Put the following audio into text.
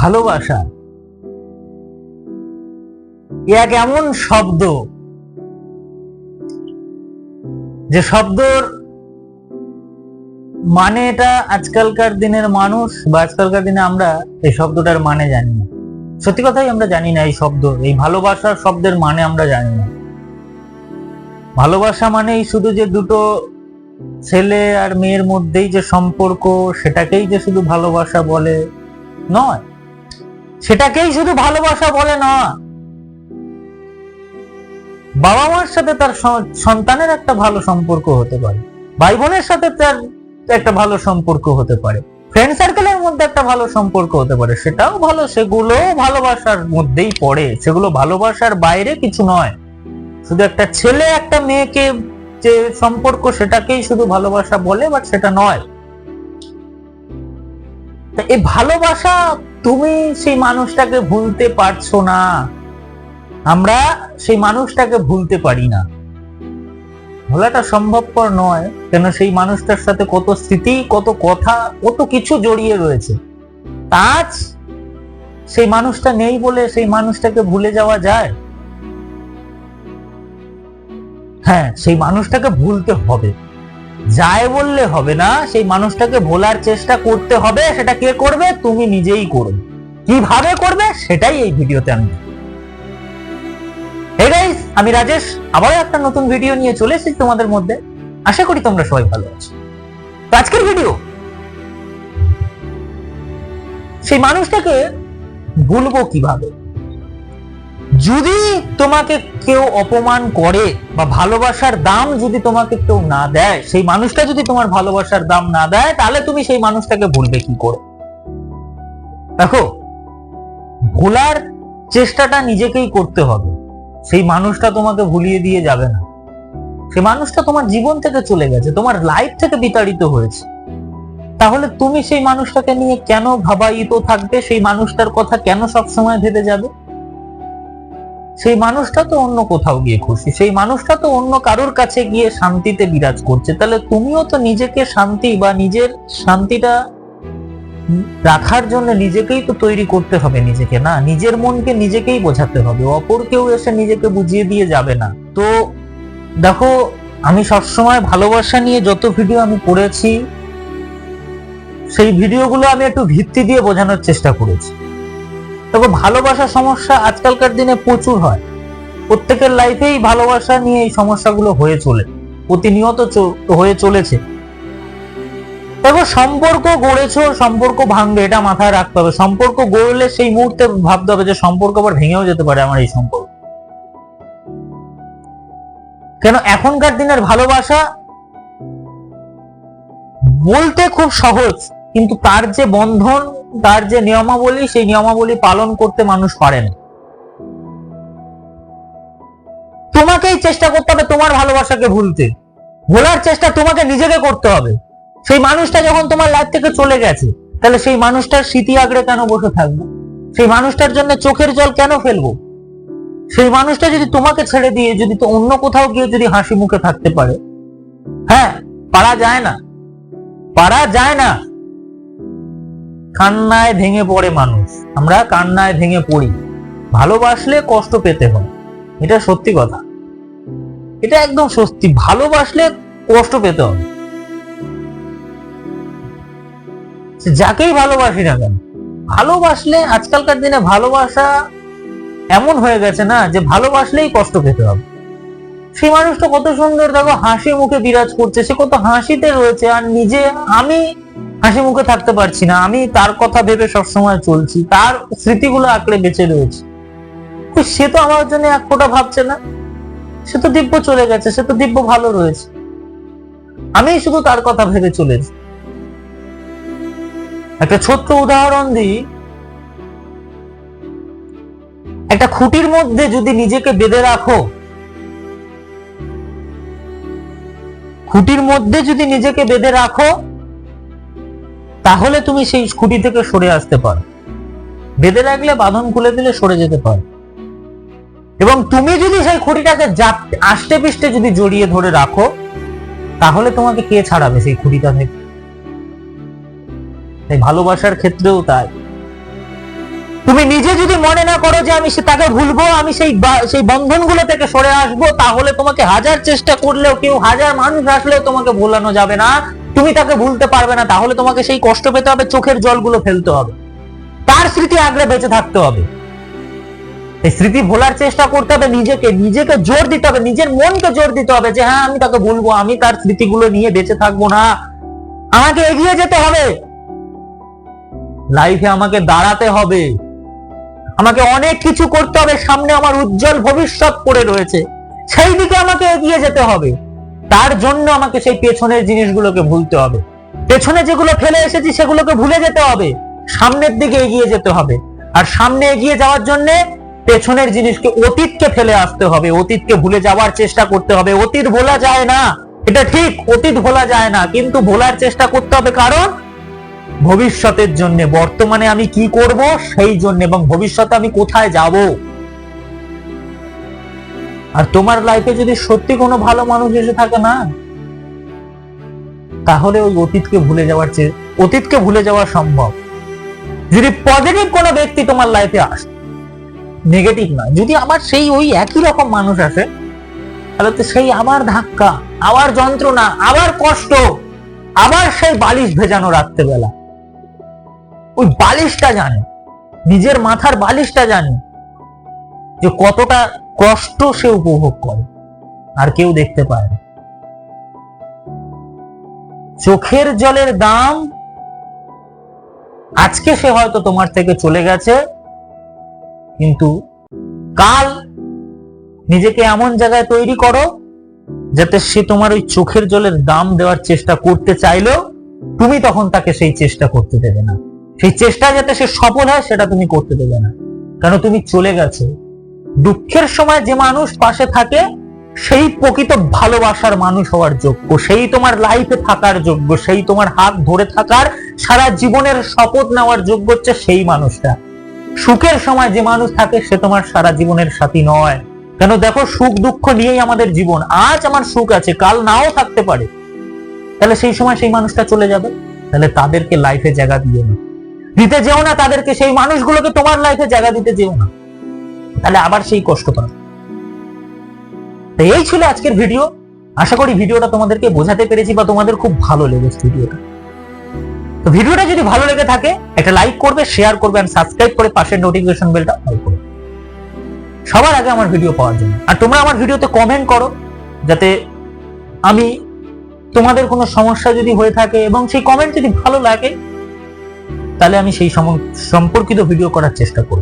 ভালোবাসা। এক এমন শব্দ? যে শব্দর মানে এটা আজকালকার দিনের মানুষ বা আজকালকার দিনে আমরা এই শব্দটার মানে জানি না। সত্যি কথাই আমরা জানি না এই শব্দ। এই ভালোবাসার শব্দের মানে আমরা জানি না। ভালোবাসা মানেই শুধু যে দুটো ছেলে আর মেয়ের মধ্যেই যে সম্পর্ক, সেটাকেই যে শুধু ভালোবাসা বলে নয়। সেটাকেই শুধু ভালোবাসা বলে না। বাবা মার সাথে তার সন্তানের একটা ভালো সম্পর্ক হতে পারে। ভাই বোনের সাথে তার একটা ভালো সম্পর্ক হতে পারে। ফ্রেন্ড সার্কেলের মধ্যে একটা ভালো সম্পর্ক হতে পারে। সেটাও ভালো, সেগুলো ভালোবাসার মধ্যেই পড়ে। সেগুলো ভালোবাসার বাইরে কিছু নয়। শুধু একটা ছেলে, একটা মেয়েকে যে সম্পর্ক সেটাকেই শুধু ভালোবাসা বলে বাট সেটা নয়। এই ভালোবাসা তুমি সেই মানুষটাকে ভুলতে পারছ না। আমরা সেই মানুষটাকে ভুলতে পারি না। ভোলাটা সম্ভবপর নয়, কেন সেই মানুষটার সাথে কত স্মৃতি, কত কথা, কত কিছু জড়িয়ে রয়েছে। আজ সেই মানুষটা নেই বলে সেই মানুষটাকে ভুলে যাওয়া যায়? হ্যাঁ সেই মানুষটাকে ভুলতে হবে। যায় বললে হবে না, সেই মানুষটাকে ভোলার চেষ্টা করতে হবে, সেটা কে করবে? তুমি নিজেই করবে। কীভাবে করবে? সেটাই এই ভিডিওতে আমি আমি রাজেশ। আবারও একটা নতুন ভিডিও নিয়ে চলে এসেছি তোমাদের মধ্যে। আশা করি তোমরা সবাই ভালো আছো। আজকের ভিডিও, সেই মানুষটাকে ভুলবো কীভাবে? যদি তোমাকে কেউ অপমান করে বা ভালোবাসার দাম যদি তোমাকে কেউ না দেয়, সেই মানুষটা যদি তোমার ভালোবাসার দাম না দেয়, তাহলে তুমি সেই মানুষটাকে ভুলবে কি করে? দেখো, ভোলার চেষ্টাটা নিজেকেই করতে হবে। সেই মানুষটা তোমাকে ভুলিয়ে দিয়ে যাবে না। সেই মানুষটা তোমার জীবন থেকে চলে গেছে, তোমার লাইফ থেকে বিতাড়িত হয়েছে। তাহলে তুমি সেই মানুষটাকে নিয়ে কেন ভাবায়িত থাকবে? সেই মানুষটার কথা কেন সবসময় ভেবে যাবে? সেই মানুষটা তো অন্য কোথাও গিয়ে খুশি, সেই মানুষটা তো অন্য কারোর কাছে গিয়ে শান্তিতে বিরাজ করছে। তাহলে তুমিও তো নিজেকে শান্তি বা নিজের শান্তিটা রাখার জন্য নিজেকেই তো তৈরি করতে হবে নিজেকে, না? নিজের মনকে নিজেকেই বোঝাতে হবে। অপর কেউ এসে নিজেকে বুঝিয়ে দিয়ে যাবে না। তো দেখো, আমি সবসময় ভালোবাসা নিয়ে যত ভিডিও আমি করেছি, সেই ভিডিওগুলো আমি একটু ভিত্তি দিয়ে বোঝানোর চেষ্টা করেছি। তবে ভালোবাসা সমস্যা আজকালকার দিনে প্রচুর হয়। প্রত্যেকের লাইফেই ভালোবাসা নিয়ে এই সমস্যাগুলো হয়ে চলে, প্রতিনিয়ত হয়ে চলেছে। দেখো সম্পর্ক গড়েছো, সম্পর্ক ভাঙবে, এটা মাথায় রাখতে হবে। সম্পর্ক গড়লে সেই মুহূর্তে ভাবতে হবে যে সম্পর্ক আবার ভেঙেও যেতে পারে আমার এই সম্পর্ক। কেন এখনকার দিনের ভালোবাসা বলতে খুব সহজ, কিন্তু তার যে বন্ধন তার যে নিয়মাবলী, সেই নিয়মাবলী পালন করতে মানুষ পারে না। তোমাকেই চেষ্টা করতে হবে তোমার ভালোবাসাকে ভুলতে। ভোলার চেষ্টা তোমাকে নিজেকে করতে হবে। সেই মানুষটা যখন তোমার লাইফ থেকে চলে গেছে, তাহলে সেই মানুষটার স্মৃতি আগড়ে কেন বসে থাকব? সেই মানুষটার জন্য চোখের জল কেন ফেলব? সেই মানুষটা যদি তোমাকে ছেড়ে দিয়ে যদি তো অন্য কোথাও গিয়ে যদি হাসি মুখে থাকতে পারে। হ্যাঁ পারা যায় না। পারা যায় না। কান্নায় ভেঙে পড়ে মানুষ। আমরা কান্নায় ভেঙে পড়ি। ভালোবাসলে কষ্ট পেতে হয়। এটা সত্যি কথা। এটা একদম সত্যি। ভালোবাসলে কষ্ট পেতে হবে। যাকেই ভালোবাসি না কেন, ভালোবাসলে আজকালকার দিনে ভালোবাসা এমন হয়ে গেছে না যে ভালোবাসলেই কষ্ট পেতে হবে। সেই মানুষটা কত সুন্দর, দেখো হাসি মুখে বিরাজ করছে, সে কত হাসিতে রয়েছে। আর নিজে আমি হাসি মুখে থাকতে পারছি না। আমি তার কথা ভেবে সবসময় চলছি। তার স্মৃতিগুলো আঁকড়ে বেঁচে রয়েছে। সে তো আমার জন্য এক ফোঁটা ভাবছে না। সে তো দিব্য চলে গেছে, সে তো দিব্য ভালো রয়েছে। আমি শুধু তার কথা ভেবে চলেছি। একটা ছোট্ট উদাহরণ দিই। একটা খুঁটির মধ্যে যদি নিজেকে বেঁধে রাখো, খুঁটির মধ্যে যদি নিজেকে বেঁধে রাখো তাহলে তুমি সেই খুঁটি থেকে সরে আসতে পারো। বেঁধে রাখলে বাঁধন খুলে দিলে সরে যেতে পারো। এবং তুমি যদি সেই খুঁটিটাকে আষ্টে পিষ্টে যদি জড়িয়ে ধরে রাখো, তাহলে তোমাকে কে ছাড়াবে সেই খুঁটিটা থেকে তাই ভালোবাসার ক্ষেত্রেও তাই। তুমি নিজে যদি মনে না করো যে আমি তাকে ভুলবো, আমি সেই সেই বন্ধনগুলো থেকে সরে আসব, তাহলে তোমাকে হাজার চেষ্টা করলেও কেউ, হাজার মানুষ আসলেও তোমাকে ভুলানো যাবে না। তুমি তাকে ভুলতে পারবে না, তাহলে তোমাকে সেই কষ্ট পেতে হবে, চোখের জলগুলো ফেলতে হবে। তার স্মৃতি আগলে বেঁচে থাকতে হবে। স্মৃতি ভোলার চেষ্টা করতে হবে নিজেকে নিজেকে জোর দিতে হবে, নিজের মনকে জোর দিতে হবে যে হ্যাঁ আমি তাকে ভুলবো, আমি তার স্মৃতিগুলো নিয়ে বেঁচে থাকব না। আমাকে এগিয়ে যেতে হবে। লাইফে আমাকে দাঁড়াতে হবে। আমাকে অনেক কিছু করতে হবে, সামনে আমার উজ্জ্বল ভবিষ্যৎ পড়ে রয়েছে। সেই দিকে আমাকে এগিয়ে যেতে হবে। তার জন্য আমাকে সেই পেছনের জিনিসগুলোকে ভুলতে হবে। পেছনে যেগুলো ফেলে এসেছি, সেগুলোকে ভুলে যেতে হবে। সামনের দিকে এগিয়ে যেতে হবে। আর সামনে এগিয়ে যাওয়ার জন্য পেছনের জিনিসকে অতীতকে ফেলে আসতে হবে। অতীতকে ভুলে যাওয়ার চেষ্টা করতে হবে। অতীত ভোলা যায় না। এটা ঠিক, অতীত ভোলা যায় না। কিন্তু ভোলার চেষ্টা করতে হবে কারণ ভবিষ্যতের জন্য। বর্তমানে আমি কি করব? সেই জন্য। এবং ভবিষ্যতে আমি কোথায় যাব? আর তোমার লাইফে যদি সত্যি কোনো ভালো মানুষ এসে থাকে না, তাহলে ওই অতীতকে ভুলে যাওয়ার চেয়ে, অতীতকে ভুলে যাওয়া সম্ভব। যদি পজিটিভ কোনো ব্যক্তি তোমার লাইফে আসে নেগেটিভ না, যদি আমার সেই ওই একই রকম মানুষ আসে, তাহলে তো সেই আবার ধাক্কা আবার যন্ত্রণা আবার কষ্ট আবার সেই বালিশ ভেজানো রাত্রেবেলা। ওই বালিশটা জানে, নিজের মাথার বালিশটা জানে যে কতটা কষ্ট সে উপভোগ করে, আর কেউ দেখতে পায় না। চোখের জলের দাম, আজকে সে হয়তো তোমার থেকে চলে গেছে, কিন্তু কাল নিজেকে এমন জায়গায় তৈরি করো, যাতে সে তোমার ওই চোখের জলের দাম দেওয়ার চেষ্টা করতে চাইলেও তুমি তখন তাকে সেই চেষ্টা করতে দেবে না। সেই চেষ্টা যাতে সে সফল হয়, সেটা তুমি করতে দেবে না। কেন? তুমি চলে গেছো। দুঃখের সময় যে মানুষ পাশে থাকে, সেই প্রকৃত ভালোবাসার মানুষ হওয়ার যোগ্য। সেই তোমার লাইফে থাকার যোগ্য, সেই তোমার হাত ধরে থাকার, সারা জীবনের শপথ নেওয়ার যোগ্য হচ্ছে সেই মানুষটা। সুখের সময় যে মানুষ থাকে, সে তোমার সারা জীবনের সাথী নয়। কেন দেখো, সুখ দুঃখ নিয়েই আমাদের জীবন। আজ আমার সুখ আছে, কাল নাও থাকতে পারে। তাহলে সেই সময় সেই মানুষটা চলে যাবে। তাহলে তাদেরকে লাইফে জায়গা দিয়ে না। দিতে যেও না তাদেরকে, সেই মানুষগুলোকে তোমার লাইফে জায়গা দিতে যেও না। তাহলে আবার সেই কষ্ট পাবে। তো এই ছিল আজকের ভিডিও। আশা করি ভিডিওটা তোমাদেরকে বোঝাতে পেরেছি বা তোমাদের খুব ভালো লেগেছে ভিডিওটা। তো ভিডিওটা যদি ভালো লেগে থাকে, একটা লাইক করবে শেয়ার করবে আর সাবস্ক্রাইব করে পাশের নোটিফিকেশন বেলটা অন করবে সবার আগে আমার ভিডিও পাওয়ার জন্য। আর তোমরা আমার ভিডিওতে কমেন্ট করো, যাতে আমি তোমাদের কোনো সমস্যা যদি হয়ে থাকে এবং সেই কমেন্ট যদি ভালো লাগে, তাহলে আমি সেই সম- সম্পর্কিত ভিডিও করার চেষ্টা করব।